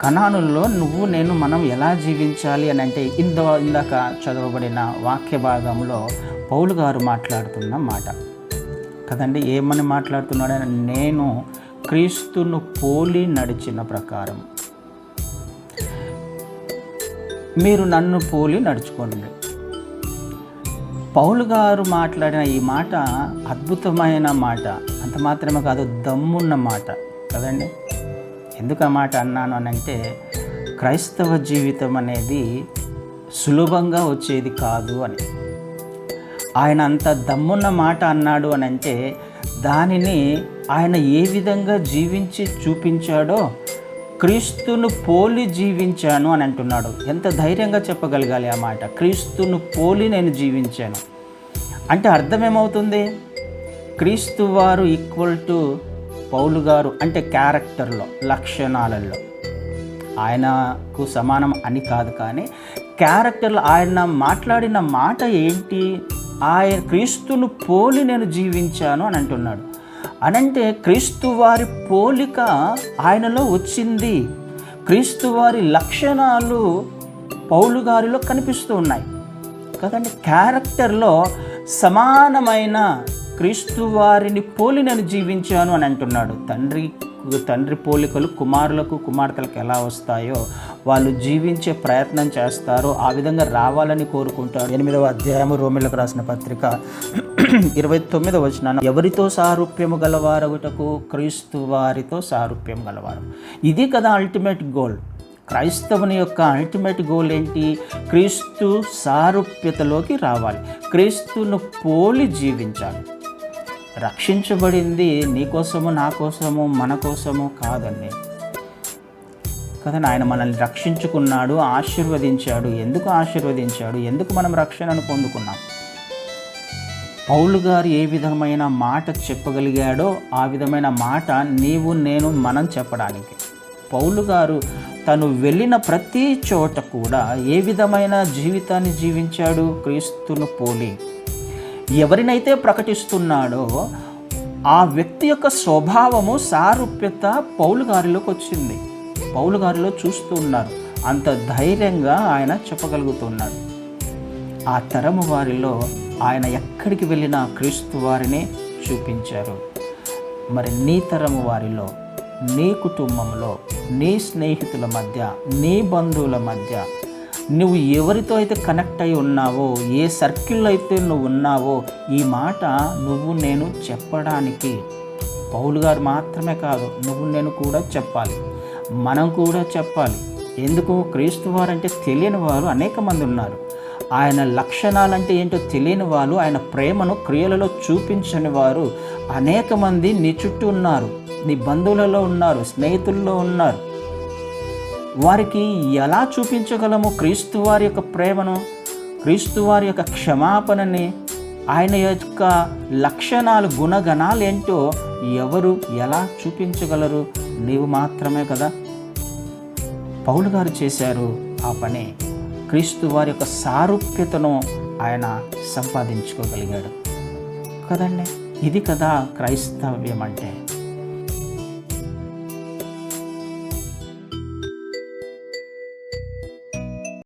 కణానుల్లో నువ్వు నేను మనం ఎలా జీవించాలి అని అంటే ఇంద ఇందాక చదవబడిన వాక్య భాగంలో పౌలు గారు మాట్లాడుతున్న మాట. కదండి ఏమని మాట్లాడుతున్నాడని నేను క్రీస్తును పోలి నడిచిన ప్రకారం. మీరు నన్ను పోలి నడుచుకోండి. పౌలు గారు మాట్లాడిన ఈ మాట అద్భుతమైన మాట. అంత మాత్రమే కాదు దమ్మున్న మాట. కదండి? ఎందుకు ఆ మాట అన్నాను అని అంటే క్రైస్తవ జీవితం అనేది సులభంగా వచ్చేది కాదు అని. ఆయన అంత దమ్మున్న మాట అన్నాడు అని అంటే దానిని ఆయన ఏ విధంగా జీవించి చూపించాడో క్రీస్తును పోలి జీవించాను అని అంటున్నాడు. ఎంత ధైర్యంగా చెప్పగలగాలి ఆ మాట? క్రీస్తును పోలి నేను జీవించాను. అంటే అర్థం ఏమవుతుంది? క్రీస్తు వారు ఈక్వల్ టు పౌలు గారు అంటే క్యారెక్టర్లో లక్షణాలలో. ఆయనకు సమానం అని కాదు కానీ క్యారెక్టర్లో ఆయన మాట్లాడిన మాట ఏంటి? ఆయన క్రీస్తును పోలి నేను జీవించాను అని అంటున్నాడు. అనంటే క్రీస్తు వారి పోలిక ఆయనలో వచ్చింది. క్రీస్తు వారి లక్షణాలు పౌలు గారిలో కనిపిస్తూ ఉన్నాయి. కదండి? క్యారెక్టర్లో సమానమైన క్రీస్తు వారిని పోలి నేను జీవించాను అని అంటున్నాడు. తండ్రి తండ్రి పోలికలు కుమారులకు కుమార్తెలకు ఎలా వస్తాయో వాళ్ళు జీవించే ప్రయత్నం చేస్తారో ఆ విధంగా రావాలని కోరుకుంటారు ఎనిమిదవ అధ్యాయము రోమిలకు రాసిన పత్రిక ఇరవై తొమ్మిదవ వచనాన్ని ఎవరితో సారూప్యము గలవారగుటకు క్రీస్తు వారితో సారూప్యం గలవారు. ఇది కదా అల్టిమేట్ గోల్ క్రైస్తవుని యొక్క అల్టిమేట్ గోల్ ఏంటి? క్రీస్తు సారూప్యతలోకి రావాలి. క్రీస్తును పోలి జీవించాలి. రక్షించబడింది నీకోసము నా కోసము మన కోసము కాదండి. కదండి ఆయన మనల్ని రక్షించుకున్నాడు ఆశీర్వదించాడు. ఎందుకు ఆశీర్వదించాడు? ఎందుకు మనం రక్షణను పొందుకున్నాం? పౌలు గారు ఏ విధమైన మాట చెప్పగలిగాడో ఆ విధమైన మాట నీవు నేను మనం చెప్పడానికి. పౌలు గారు తను వెళ్ళిన ప్రతి చోట కూడా ఏ విధమైన జీవితాన్ని జీవించాడు? క్రీస్తును పోలి. ఎవరినైతే ప్రకటిస్తున్నాడో ఆ వ్యక్తి యొక్క స్వభావము సారూప్యత పౌలు గారిలోకి వచ్చింది. పౌలు గారిలో చూస్తూ ఉన్నారు. అంత ధైర్యంగా ఆయన చెప్పగలుగుతున్నాడు. ఆ తరము వారిలో ఆయన ఎక్కడికి వెళ్ళినా క్రీస్తు వారిని చూపించారు. మరి నీ తరము వారిలో నీ కుటుంబంలో నీ స్నేహితుల మధ్య నీ బంధువుల మధ్య నువ్వు ఎవరితో అయితే కనెక్ట్ అయి ఉన్నావో ఏ సర్కిల్లో అయితే నువ్వు ఉన్నావో ఈ మాట నువ్వు నేను చెప్పడానికి. పౌలు గారు మాత్రమే కాదు నువ్వు నేను కూడా చెప్పాలి. మనం కూడా చెప్పాలి. ఎందుకు? క్రీస్తు వారంటే తెలియని వారు అనేక మంది ఉన్నారు. ఆయన లక్షణాలంటే ఏంటో తెలియని వాళ్ళు ఆయన ప్రేమను క్రియలలో చూపించని వారు అనేక మంది నీ చుట్టూ ఉన్నారు. నీ బంధువులలో ఉన్నారు స్నేహితుల్లో ఉన్నారు. వారికి ఎలా చూపించగలము క్రీస్తు వారి యొక్క ప్రేమను క్రీస్తు వారి యొక్క క్షమాపణని ఆయన యొక్క లక్షణాలు గుణగణాలు ఏంటో ఎవరు ఎలా చూపించగలరు? నీవు మాత్రమే కదా? పౌలు గారు చేశారు ఆ పని. క్రీస్తు వారి యొక్క సారూప్యతను ఆయన సంపాదించుకోగలిగాడు. కదండి? ఇది కదా క్రైస్తవ్యం అంటే